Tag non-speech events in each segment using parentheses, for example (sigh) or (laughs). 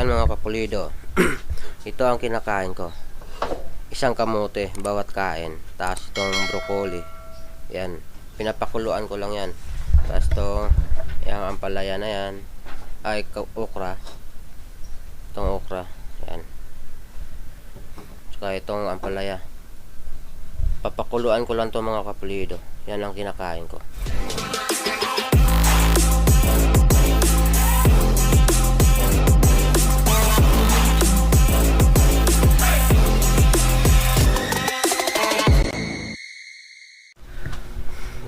Yan mga kapulido. (clears throat) Ito ang kinakain ko. Isang kamote bawat kain. Tapos itong broccoli. Yan. Pinapakuluan ko lang yan. Tapos ito, yung ampalaya na yan. Ay, okra. Itong okra. Yan. Tsaka itong ampalaya. Papakuluan ko lang to mga kapulido. Yan ang kinakain ko.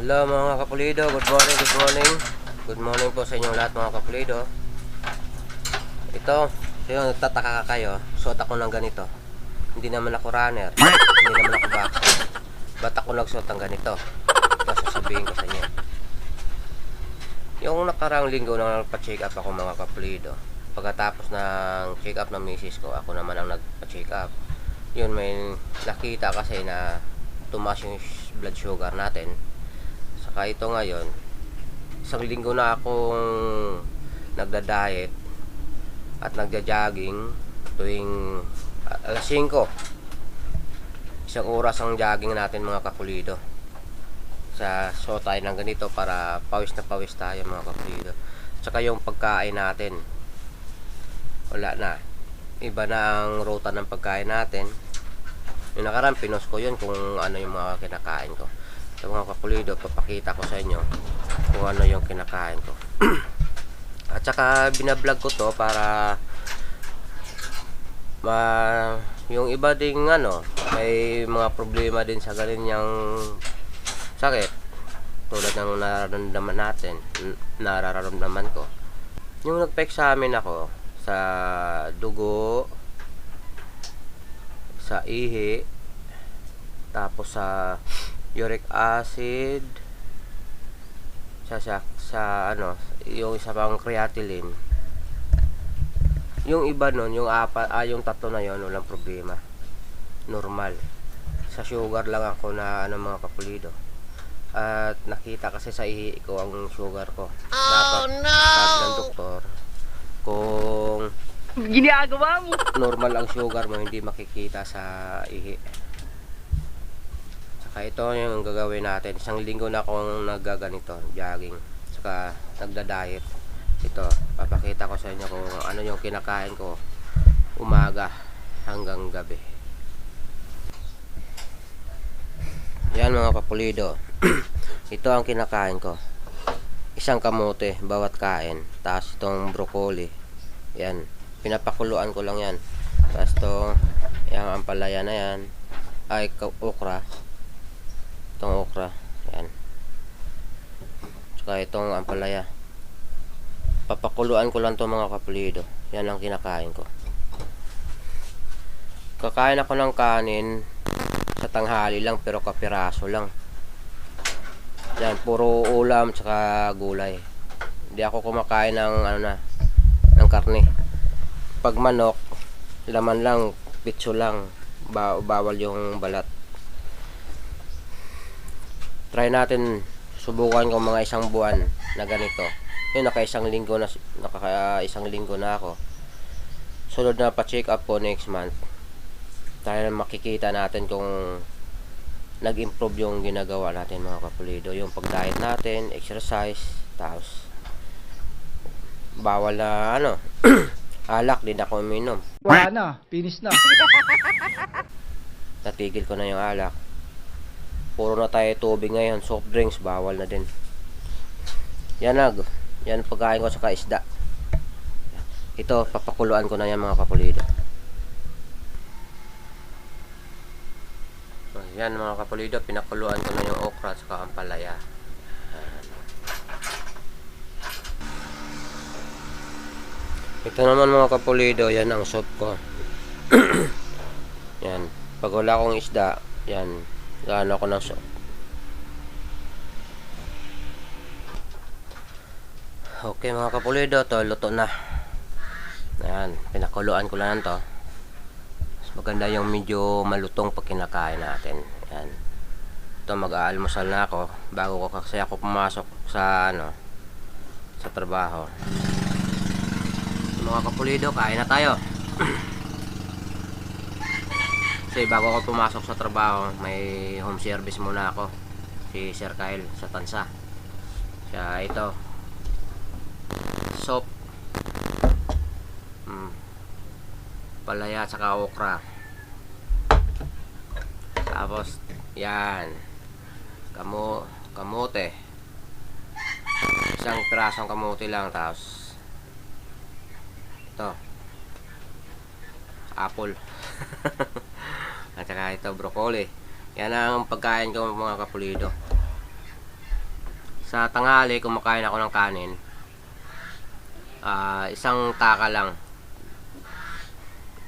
Hello mga kapulido, good morning, good morning. Good morning po sa inyong lahat mga kapulido. Ito, yung nagtataka ka kayo. Suot ako ng ganito. Hindi naman ako runner. (coughs) Hindi naman ako boxer. Ba't ako nagsuot ng ganito? Ito sasabihin ko sa inyo. Yung nakarang linggo na nagpa-check up ako mga kapulido Pagkatapos ng check up ng misis ko Ako naman ang nagpa-check up. Yun may nakita kasi na Tumaas yung blood sugar natin Saka ito ngayon, isang linggo na akong nagda-diet at nagja-jogging tuwing a- alas 5. Isang oras ang jogging natin mga kapulido. Sa so tayo ng ganito para pawis na pawis tayo mga kapulido. Saka yung pagkain natin. Wala na. Iba na ang ruta ng pagkain natin. Yung nakaraan, pinos ko yun kung ano yung mga kinakain ko sa mga kapulido, papakita ko sa inyo kung ano yung kinakain ko. (clears throat) At saka binablog ko to para ma yung iba ding ano, may mga problema din sa ganyang sakit tulad ng nararamdaman natin, nararamdaman ko. Yung nagpa-examine ako sa dugo, sa ihi, tapos sa uric acid sa sa, sa ano yung isa pang creatinine. Yung iba nun yung apa ah, yung tatlo na yon walang problema. Normal. Sa sugar lang ako na ano mga kapulido. At nakita kasi sa ihi ko ang sugar ko. Dapat sabi ng doktor kung Ginagawa mo. normal ang sugar mo hindi makikita sa ihi saka ito yung gagawin natin. Isang linggo na akong naggaganito jogging saka nagda-diet. Ito papakita ko sa inyo kung ano yung kinakain ko umaga hanggang gabi. Yan mga kapulido. (clears throat) Ito ang kinakain ko. Isang kamote bawat kain. Tapos itong broccoli. Yan pinapakuluan ko lang yan. Tapos to yung ampalaya na yan ay okra itong okra. Yan. Tsaka itong ampalaya. Papakuluan ko lang to mga kapulido. Yan ang kinakain ko. Kakain ako ng kanin sa tanghali lang pero kapiraso lang. Yan puro ulam tsaka gulay. Hindi ako kumakain ng ano na ng karne. Pag manok laman lang pitso lang. Ba- bawal yung balat try natin subukan ko mga isang buwan na ganito. Yun naka isang linggo na naka isang linggo na ako. Sunod na pa check up po next month. Tayo na makikita natin kung nag-improve yung ginagawa natin mga kapulido. Yung pag-diet natin exercise tapos bawal na ano (clears throat) alak din ako uminom. Wala na. Finish na. natigil ko na yung alak puro na tayo tubig ngayon. Soft drinks bawal na din. Yan na yan pagkain ko sa isda ito papakuluan ko na yan mga kapulido. So, yan mga kapulido pinakuluan ko na yung okra at saka ito naman mga kapulido yan ang soup ko. (clears throat) Yan. Pag wala akong isda yan gaano ako ng soup okay mga kapulido to luto na. Yan pinakuluan ko lang to. Mas maganda yung medyo malutong pag kinakain natin. Yan ito mag-aalmusal na ako bago ko kasi ako pumasok sa ano sa trabaho. Mga kapulido, kain na tayo. (clears throat) Kasi bago ako pumasok sa trabaho, may home service muna ako. Si Sir Kyle sa Tansa. Siya ito. Soap. Mm. Palaya at saka okra. Tapos, yan. Kamu, kamote. Isang pirasong kamote lang. Tapos, ito. Apple. (laughs) At saka ito, broccoli. Yan ang pagkain ko mga kapulido. Sa tanghali, kumakain ako ng kanin. Ah, isang taka lang.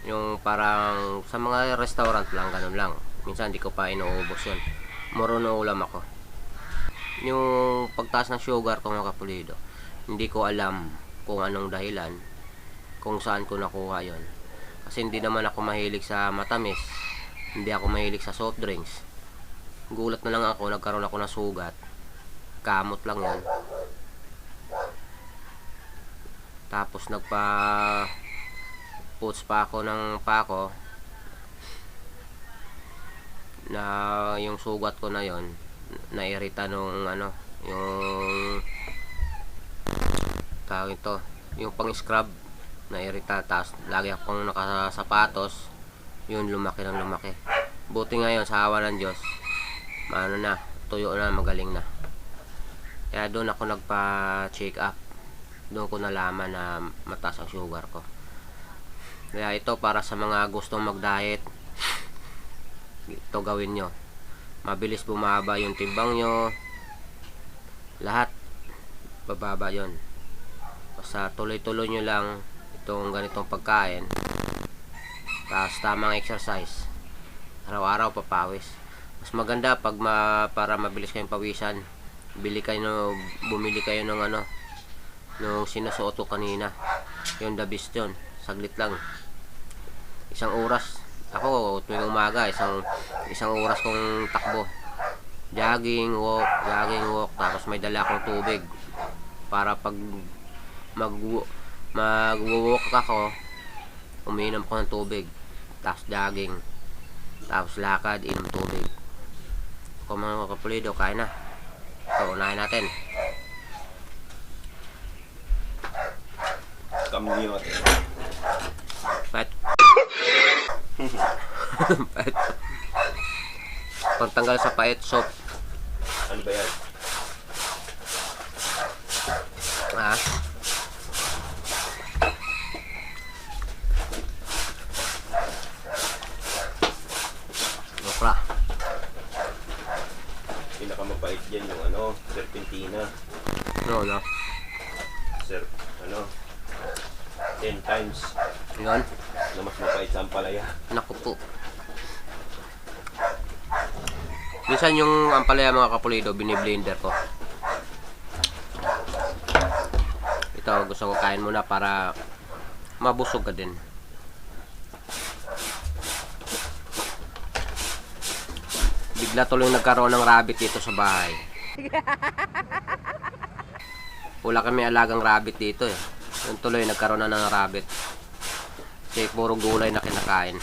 Yung parang sa mga restaurant lang, ganun lang. Minsan hindi ko pa inuubos yun. Muro na ulam ako. Yung pagtaas ng sugar ko mga kapulido, hindi ko alam kung anong dahilan, kung saan ko nakuha yon. Kasi hindi naman ako mahilig sa matamis. Hindi ako mahilig sa soft drinks. Gulat na lang ako, nagkaroon ako ng sugat. Kamot lang yan. Tapos nagpa puts pa ako ng pako na yung sugat ko na yon nairita nung ano yung tawag ito yung pang scrub nairita tapos lagi akong nakasapatos yun lumaki ng lumaki. Buti ngayon sa awa ng Diyos maano na tuyo na magaling na. Kaya doon ako nagpa check up. Doon ko nalaman na mataas ang sugar ko. Kaya ito para sa mga gustong mag diet ito gawin nyo. Mabilis bumaba yung timbang nyo. Lahat bababa yon basta tuloy tuloy nyo lang itong ganitong pagkain tapos tamang exercise. Araw-araw papawis. Mas maganda pag ma, para mabilis kayong pawisan. Bili kayo bumili kayo ng ano nung sinusuot ko kanina. Yung the best yun. Saglit lang. Isang oras. Ako tuwing umaga isang isang oras kong takbo. Jogging walk jogging walk. Tapos may dala akong tubig. Para pag mag mag walk ako uminom ko ng tubig tapos jogging tapos lakad inom tubig kung mga kapulido kain na so unahin natin Kamyot. Pet. (laughs) pet. Pagtanggal sa pait soap. Ano ba yan? Ha? Okra. Pinakamabait dyan yung ano, serpentina. No. Ser, ano, 10 times Yun. na mas mabait sa ampalaya. Naku po. Minsan yung ampalaya mga kapulido, biniblender ko. Ito, gusto ko kain muna para mabusog ka din. Bigla tuloy nagkaroon ng rabbit dito sa bahay. Wala kami alagang rabbit dito eh. Yung tuloy nagkaroon na ng rabbit. Kasi puro gulay na kinakain.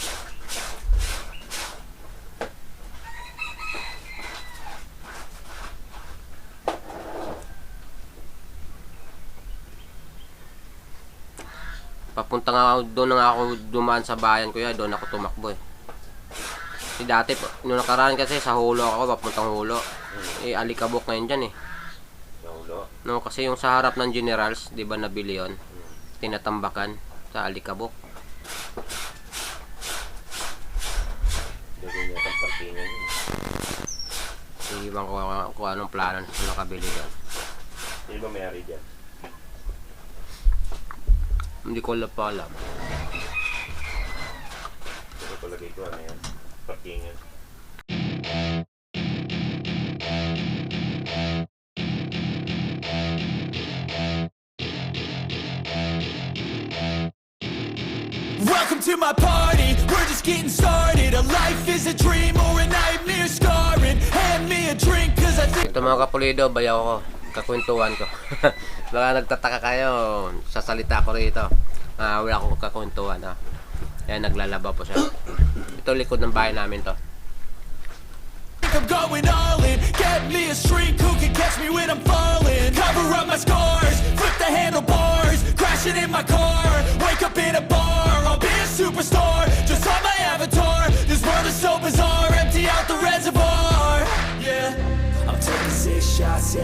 Papunta nga doon nga ako dumaan sa bayan ko ya, doon ako tumakbo eh. Si dati, nung nakaraan kasi sa hulo ako, papuntang hulo. Eh, alikabok ngayon dyan eh. Naulo. No, kasi yung sa harap ng Generals, 'di ba nabili 'yon? Tinatambakan sa Alikabok. Doon yung parkingan yun. Iwan ko kung anong plano sa nakabili doon. Sino ba may-ari dyan? Hindi ko alam pa alam. Ito palagay ko ano yan. Parkingan. Welcome to my party, we're just getting started A life is a dream or a nightmare scarring Hand me a drink cause I think Ito mga kapulido, bayaw ko. Kakwentuhan ko. (laughs) Baka nagtataka kayo, sasalita ko rito. Ah, wala akong kakuntuhan. Ah. Ayan, naglalaba po siya. Ito likod ng bahay namin to. I'm going all in. Get me a shrink who can catch me when I'm falling. Cover up my scars, flip the handlebars, crashing in my car. Wake up in a bar, I'll be a superstar.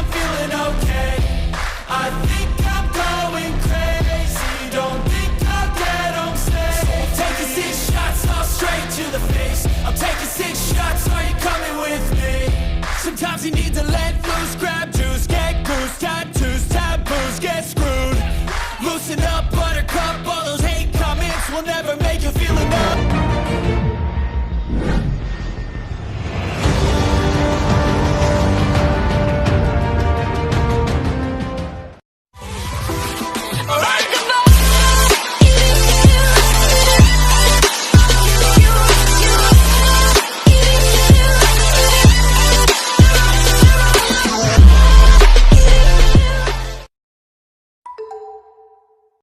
I'm feeling okay. I think